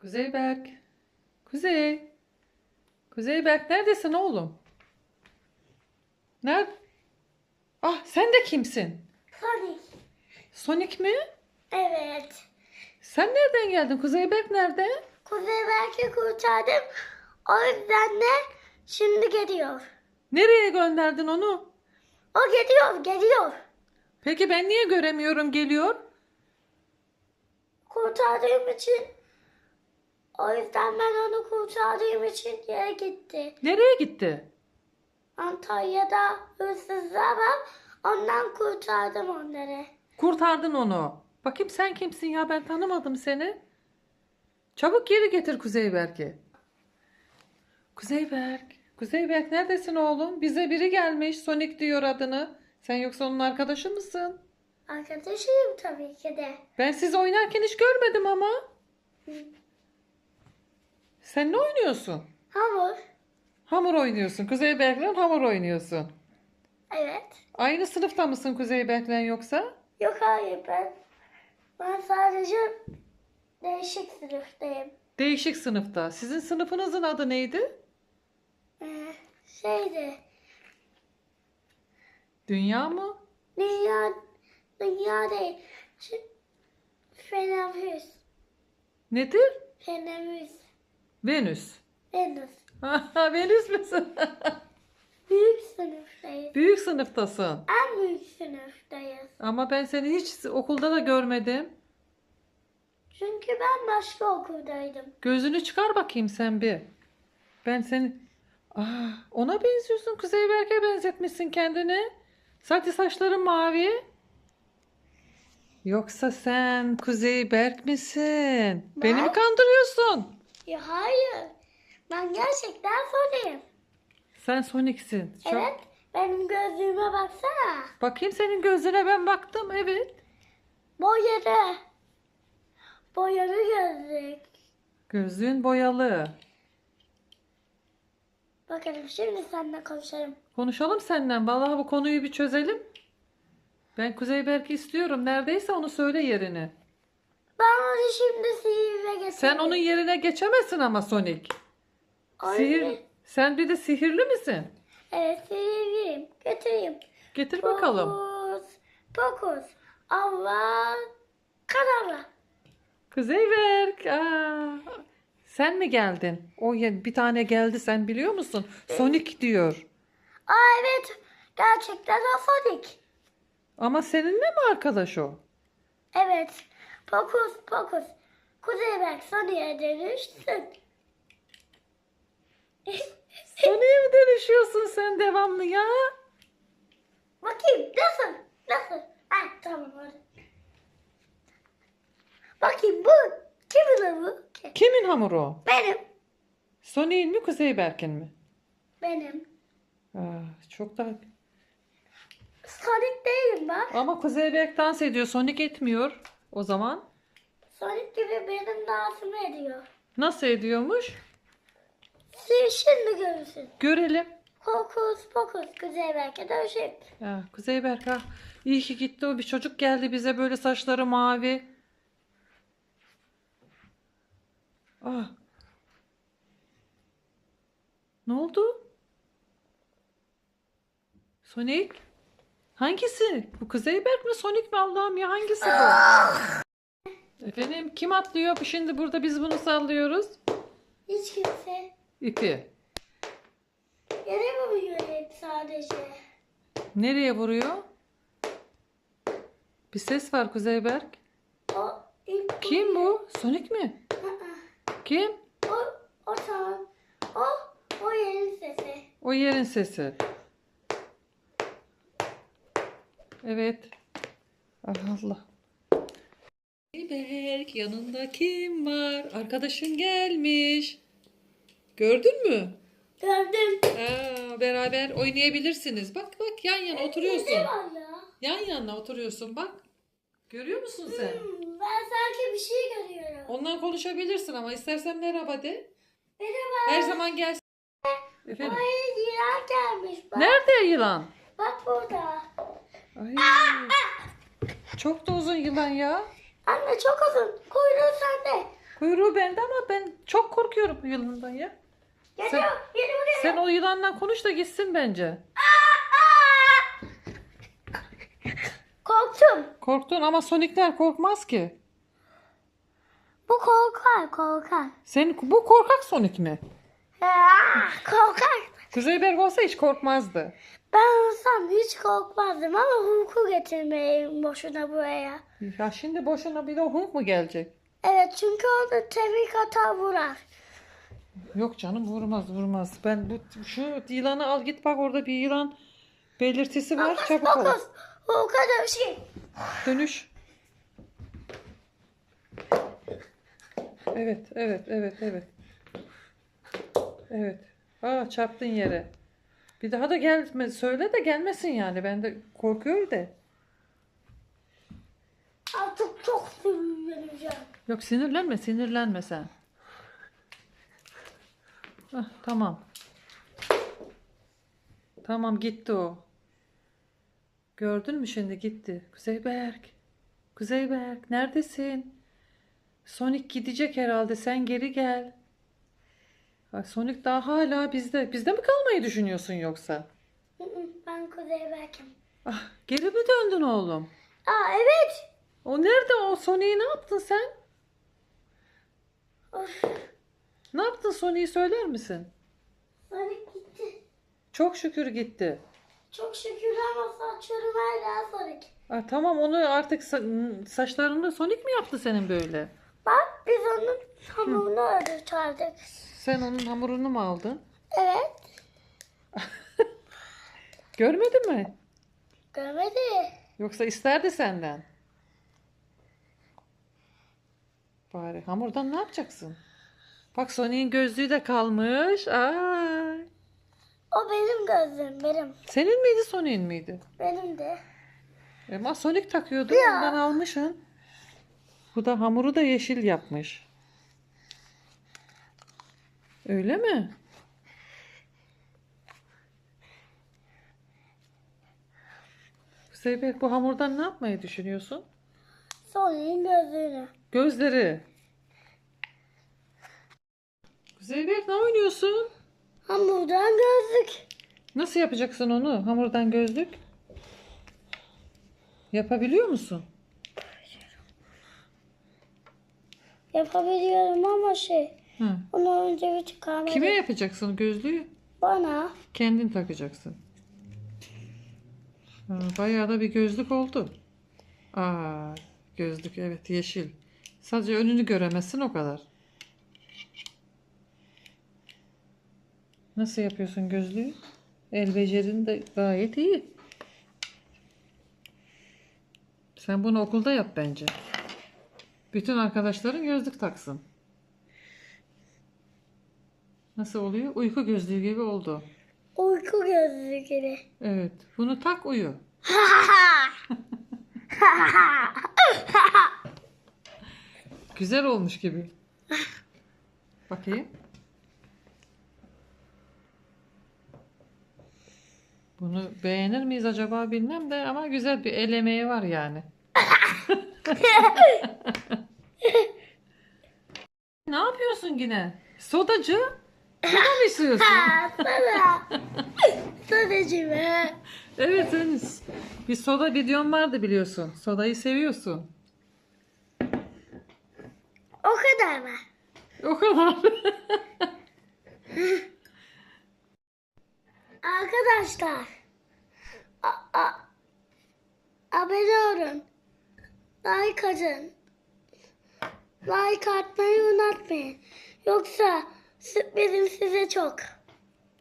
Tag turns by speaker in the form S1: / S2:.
S1: Kuzeyberk. Kuzey. Kuzeyberk neredesin oğlum? Nerede? Ah sen de kimsin?
S2: Sonic.
S1: Sonic mi?
S2: Evet.
S1: Sen nereden geldin? Kuzeyberk nerede?
S2: Kuzey belki kurtardım. O yüzden de şimdi geliyor.
S1: Nereye gönderdin onu?
S2: O geliyor, geliyor.
S1: Peki ben niye göremiyorum geliyor?
S2: Kurtardığım için o yüzden ben onu kurtardığım için yere gitti.
S1: Nereye gitti?
S2: Antalya'da hırsızlar var. Ondan kurtardım onları.
S1: Kurtardın onu. Bakayım sen kimsin ya ben tanımadım seni. Çabuk geri getir Kuzeyberk'i. Kuzeyberk. Kuzeyberk neredesin oğlum? Bize biri gelmiş. Sonic diyor adını. Sen yoksa onun arkadaşı mısın?
S2: Arkadaşıyım tabii ki de.
S1: Ben sizi oynarken hiç görmedim ama. Sen ne oynuyorsun?
S2: Hamur.
S1: Hamur oynuyorsun. Kuzeyberk'le hamur oynuyorsun.
S2: Evet.
S1: Aynı sınıfta mısın Kuzeyberk'le yoksa?
S2: Yok hayır ben. Ben sadece değişik sınıftayım.
S1: Değişik sınıfta. Sizin sınıfınızın adı neydi?
S2: Ee, şeydi.
S1: Dünya mı?
S2: Dünya, dünya değil. Şu.
S1: Nedir?
S2: Fenamüs.
S1: Venüs.
S2: Venüs.
S1: Venüs müsün?
S2: Büyük sınıftayız.
S1: Büyük sınıftasın.
S2: En büyük sınıftayız.
S1: Ama ben seni hiç okulda da görmedim.
S2: Çünkü ben başka okuldaydım.
S1: Gözünü çıkar bakayım sen bir. Ben seni... Aa, ona benziyorsun. Kuzeyberk'e benzetmişsin kendini. Sadece saçların mavi. Yoksa sen Kuzeyberk misin? Beni mi
S2: Ben-
S1: kandırıyorsun?
S2: Ya hayır. Ben gerçekten sonuyum.
S1: Sen Sonic'sin. Çok-
S2: Evet. Benim gözlüğüme baksana.
S1: Bakayım senin gözüne ben baktım. Evet.
S2: Boyalı. Boyalı gözlük.
S1: Gözlüğün boyalı.
S2: Bakalım şimdi seninle konuşalım.
S1: Konuşalım senden. Vallahi bu konuyu bir çözelim. Ben Kuzeyberk'i istiyorum. Neredeyse onu söyle yerini.
S2: Onu şimdi sihirle getirdim.
S1: Sen onun yerine geçemezsin ama Sonic.
S2: Anne.
S1: Sihir. Sen bir de sihirli misin?
S2: Evet sihirliyim. Götüreyim.
S1: Getir bakalım.
S2: Fokus. Fokus. Allah. Karala.
S1: Kuzeyberk. Aa, sen mi geldin? O ya- bir tane geldi sen biliyor musun? Sonic diyor.
S2: Aa evet. Gerçekten o Sonic.
S1: Ama seninle mi arkadaş o?
S2: Evet. Fokus fokus. Kuzeyberk Sonic'e dönüşsün.
S1: Sonic'e mi dönüşüyorsun sen devamlı ya?
S2: Bakayım nasıl? Nasıl? Ha tamam hadi. Bakayım bu. Kimin? Ki-
S1: Kimin hamuru o?
S2: Benim.
S1: Sonic'in mi Kuzeyberk'in mi?
S2: Benim.
S1: Aa, çok da...
S2: Sonic değilim ben.
S1: Ama Kuzeyberk dans ediyor. Sonic etmiyor o zaman.
S2: Sonic gibi benim dansımı ediyor.
S1: Nasıl ediyormuş?
S2: Siz şimdi görürsün.
S1: Görelim.
S2: Fokus fokus Kuzeyberk'e dönüşün.
S1: Ya, Kuzeyberk ha. İyi ki gitti o bir çocuk geldi bize böyle saçları mavi. Ah. Ne oldu? Sonic? Hangisi? Bu Kuzeyberk mi Sonic mi Allah'ım ya hangisi bu? Efendim kim atlıyor şimdi burada biz bunu sallıyoruz?
S2: Hiç kimse.
S1: İpi.
S2: Yere vuruyor sadece?
S1: Nereye vuruyor? Bir ses var Kuzeyberk.
S2: O ilk
S1: Kim bu? Sonic mi? Kim?
S2: O, o. O, o yerin sesi.
S1: O yerin sesi. Evet. Allah Allah. Berk yanında kim var? Arkadaşın gelmiş. Gördün mü?
S2: Gördüm.
S1: Aa, beraber oynayabilirsiniz. Bak bak yan yana oturuyorsun.
S2: Ne var ya?
S1: Yan yana oturuyorsun bak. Görüyor musun sen?
S2: Hmm, ben sanki bir şey görüyorum.
S1: Ondan konuşabilirsin ama istersen merhaba de.
S2: Merhaba.
S1: Her zaman gelsin. Efendim.
S2: Ay yılan gelmiş. Bak,
S1: Nerede yılan?
S2: bak burada.
S1: Ay. Çok da uzun yılan ya.
S2: Anne çok uzun. Kuyruğu sende.
S1: Kuyruğu bende ama ben çok korkuyorum bu yılandan ya.
S2: Geliyor,
S1: Sen-
S2: geliyor, geliyor.
S1: Sen o yılanla konuş da gitsin bence.
S2: Korktum.
S1: Korktun ama Sonic'ler korkmaz ki.
S2: Bu korkar, korkar.
S1: Sen bu korkak Sonic mi?
S2: Aa, korkar.
S1: Kuzeyberk olsa hiç korkmazdı.
S2: Ben olsam hiç korkmazdım ama hukuku getirmeyin boşuna buraya.
S1: Ya şimdi boşuna bir de Hulk mu gelecek?
S2: Evet çünkü onu tebrik atar vurar.
S1: Yok canım vurmaz vurmaz. Ben bu şu yılanı al git bak orada bir yılan belirtisi var. Çabuk ol.
S2: Dokuz. Hukuka dövüşeyim.
S1: Dönüş. Evet, evet, evet, evet. Evet. Aa çarptın yere. Bir daha da gelme söyle de gelmesin yani. Ben de korkuyorum de.
S2: Artık çok sinirleneceğim.
S1: Yok sinirlenme, sinirlenme sen. Hah, tamam. Tamam gitti o. Gördün mü şimdi gitti. Kuzeyberk. Kuzeyberk neredesin? Sonic gidecek herhalde. Sen geri gel. Ha, Sonic daha hala bizde. Bizde mi kalmayı düşünüyorsun yoksa?
S2: Ben Kuzey Berk'im.
S1: Ah, geri mi döndün oğlum?
S2: Aa evet.
S1: O nerede o Sonic'i ne yaptın sen?
S2: Of,
S1: Ne yaptın Sonic'i söyler misin?
S2: Sonic gitti.
S1: Çok şükür gitti.
S2: Çok şükür ama saçlarım hala Sonic.
S1: Ah, tamam onu artık sa- saçlarını Sonic mi yaptı senin böyle?
S2: Biz onun hamurunu öldürtürdük.
S1: Sen onun hamurunu mu aldın?
S2: Evet.
S1: Görmedin mi?
S2: Görmedi.
S1: Yoksa isterdi senden. Bari hamurdan ne yapacaksın? Bak Sonic'in gözlüğü de kalmış. Ay.
S2: O benim gözlüğüm benim.
S1: Senin miydi Sonic'in miydi?
S2: Benim de.
S1: Ama Sonic takıyordu.
S2: Ya.
S1: Ondan almışsın. Bu da hamuru da yeşil yapmış. Öyle mi? Zeybek bu hamurdan ne yapmayı düşünüyorsun?
S2: Sonic'in gözlüğünü.
S1: Gözleri. Zeybek ne oynuyorsun?
S2: Hamurdan gözlük.
S1: Nasıl yapacaksın onu? Hamurdan gözlük. Yapabiliyor musun?
S2: Yapabiliyorum ama şey.
S1: Hı.
S2: Onu önce bir çıkarmalıyım.
S1: Kime yapacaksın gözlüğü?
S2: Bana.
S1: Kendin takacaksın. Ha, bayağı da bir gözlük oldu. Aa, gözlük evet yeşil. Sadece önünü göremezsin o kadar. Nasıl yapıyorsun gözlüğü? El becerin de gayet iyi. Sen bunu okulda yap bence. Bütün arkadaşların gözlük taksın. Nasıl oluyor? Uyku gözlüğü gibi oldu.
S2: Uyku gözlüğü gibi.
S1: Evet. Bunu tak uyu. Güzel olmuş gibi. Bakayım. Bunu beğenir miyiz acaba bilmem de ama güzel bir el emeği var yani. Ne yapıyorsun yine? Sodacı? Soda mı istiyorsun?
S2: Sana. Sadece be.
S1: Evet senin bir soda videon vardı biliyorsun. Sodayı seviyorsun.
S2: O kadar mı?
S1: O kadar.
S2: Arkadaşlar. A- a- abone olun. Like atın. Like atmayı unutmayın. Yoksa sürprizim size çok.